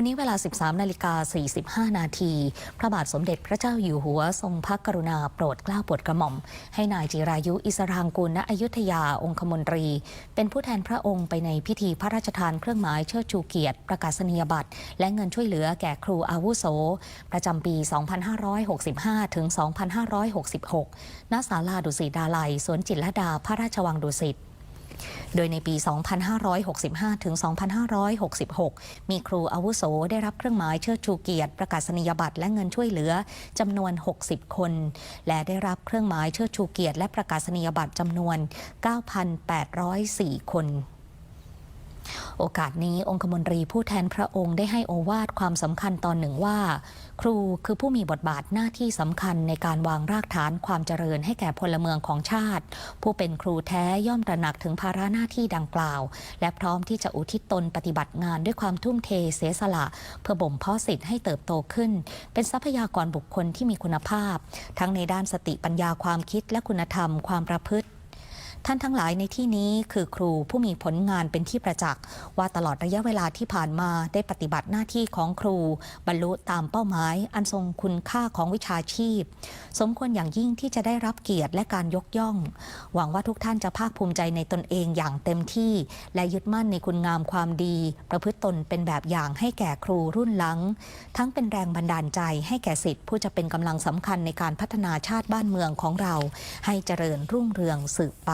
วันนี้เวลา 13 นาฬิกา 45 นาที พระบาทสมเด็จพระเจ้าอยู่หัวทรงพระกรุณาโปรดเกล้าโปรดกระหม่อม ให้นายจิรายุอิสรางกุลณอยุธยาองคมนตรี เป็นผู้แทนพระองค์ไปในพิธีพระราชทานเครื่องหมายเชิดชูเกียรติ ประกาศนียบัตร และเงินช่วยเหลือแก่ครูอาวุโส ประจำปี 2565 ถึง 2566 ณ ศาลาดุสิตดาลัยสวนจิตรลดาพระราชวังดุสิต โดยในปี 2565 ถึง 2566 มีครูอาวุโสได้รับเครื่องหมายเชิดชูเกียรติ ประกาศนียบัตรและเงินช่วยเหลือจำนวน 60 คน และได้รับเครื่องหมายเชิดชูเกียรติ และประกาศนียบัตรจำนวน 9,804 คน โอกาสนี้องคมนตรีผู้แทนพระองค์ได้ให้โอวาทความสำคัญตอนหนึ่งว่า ครูคือผู้มีบทบาทหน้าที่สำคัญในการวางรากฐานความเจริญให้แก่พลเมืองของชาติ ผู้เป็นครูแท้ย่อมตระหนักถึงภาระหน้าที่ดังกล่าว และพร้อมที่จะอุทิศตนปฏิบัติงานด้วยความทุ่มเทเสียสละ เพื่อบ่มเพาะสิทธิ์ให้เติบโตขึ้น เป็นทรัพยากรบุคคลที่มีคุณภาพ ทั้งในด้านสติปัญญาความคิดและคุณธรรม ความประพฤติ ท่านทั้งหลายในที่นี้คือครูผู้มีผลงานเป็นที่ประจักษ์ ว่าตลอดระยะเวลาที่ผ่านมาได้ปฏิบัติหน้าที่ของครู บรรลุตามเป้าหมาย อันทรงคุณค่าของวิชาชีพ สมควรอย่างยิ่งที่จะได้รับเกียรติและการยกย่อง หวังว่าทุกท่านจะภาคภูมิใจในตนเองอย่างเต็มที่ และยึดมั่นในคุณงามความดี ประพฤติตนเป็นแบบอย่างให้แก่ครูรุ่นหลัง ทั้งเป็นแรงบันดาลใจให้แก่สิทธิผู้จะเป็นกำลังสำคัญในการพัฒนาชาติบ้านเมืองของเรา ให้เจริญรุ่งเรืองสืบไป